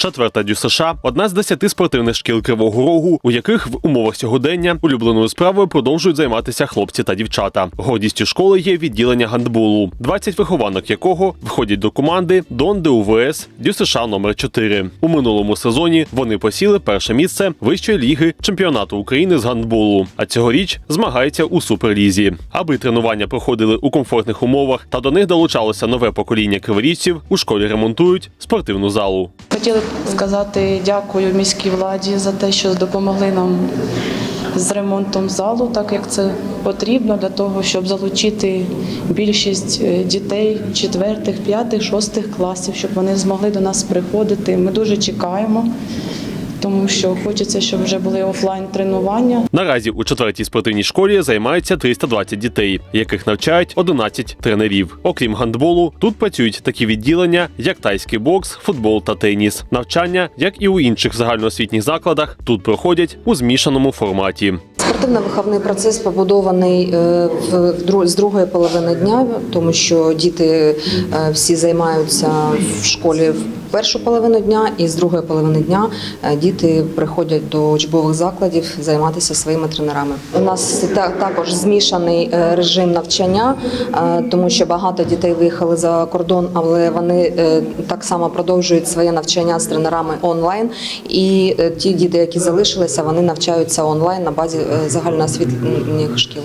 Четверта ДЮСШ – одна з десяти спортивних шкіл Кривого Рогу, у яких в умовах сьогодення улюбленою справою продовжують займатися хлопці та дівчата. Гордістю школи є відділення гандболу, 20 вихованок якого входять до команди Дон ДУВС ДЮСШ номер 4 У минулому сезоні вони посіли перше місце вищої ліги чемпіонату України з гандболу. А цьогоріч змагаються у суперлізі. Аби тренування проходили у комфортних умовах та до них долучалося нове покоління криворіжців, у школі ремонтують спортивну залу. Хотіли сказати дякую міській владі за те, що допомогли нам з ремонтом залу, так як це потрібно для того, щоб залучити більшість е, дітей четвертих, п'ятих, шостих класів, щоб вони змогли до нас приходити. Ми дуже чекаємо, тому що хочеться, щоб вже були офлайн тренування. Наразі у четвертій спортивній школі займаються 320 дітей, яких навчають 11 тренерів. Окрім гандболу, тут працюють такі відділення, як тайський бокс, футбол та теніс. Навчання, як і у інших загальноосвітніх закладах, тут проходять у змішаному форматі. Спортивно-виховний процес побудований е, з другої половини дня, тому що діти е, всі займаються в школі в першу половину дня, і з другої половини дня е, діти приходять до учбових закладів займатися своїми тренерами. У нас та- також змішаний е, режим навчання, е, тому що багато дітей виїхали за кордон, але вони е, так само продовжують своє навчання з тренерами онлайн. І ті діти, які залишилися, вони навчаються онлайн на базі загальноосвітніх шкіл.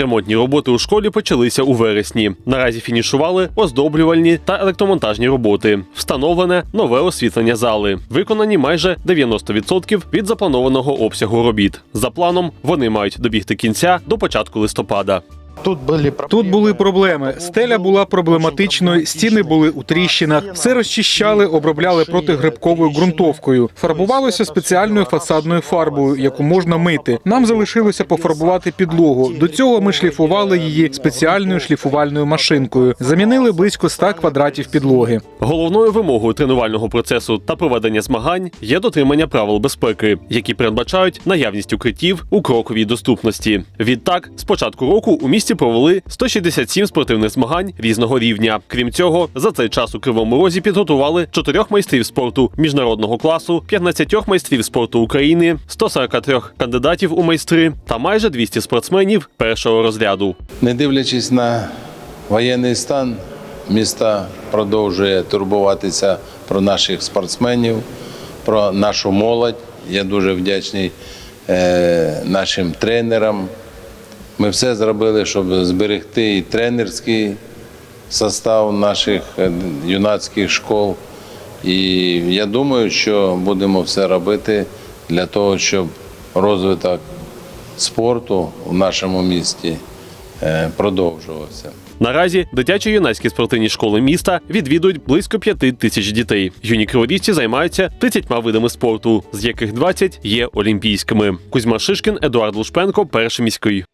Ремонтні роботи у школі почалися у вересні. Наразі фінішували оздоблювальні та електромонтажні роботи. Встановлене нове освітлення зали. Виконані майже 90% від запланованого обсягу робіт. За планом вони мають добігти кінця до початку листопада. Тут були Тут були проблеми. Стеля була проблематичною, стіни були у тріщинах. Все розчищали, обробляли протигрибковою ґрунтовкою. Фарбувалося спеціальною фасадною фарбою, яку можна мити. Нам залишилося пофарбувати підлогу. До цього ми шліфували її спеціальною шліфувальною машинкою. Замінили близько 100 квадратів підлоги. Головною вимогою тренувального процесу та проведення змагань є дотримання правил безпеки, які передбачають наявність укриттів у кроковій доступності. Відтак, з початку року у місті провели 167 спортивних змагань різного рівня. Крім цього, за цей час у Кривому Розі підготували чотирьох майстрів спорту міжнародного класу, 15 майстрів спорту України, 143 кандидатів у майстри та майже 200 спортсменів першого розряду. Не дивлячись на воєнний стан, міста продовжує турбуватися про наших спортсменів, про нашу молодь. Я дуже вдячний е, нашим тренерам. Ми все зробили, щоб зберегти і тренерський состав наших е, юнацьких школ. І я думаю, що будемо все робити для того, щоб розвиток спорту в нашому місті е, продовжувався. Наразі дитячо-юнацькі спортивні школи міста відвідують близько п'яти тисяч дітей. Юні криворіжці займаються 30 видами спорту, з яких 20 є олімпійськими. Кузьма Шишкін, Едуард Лушпенко, перший міський.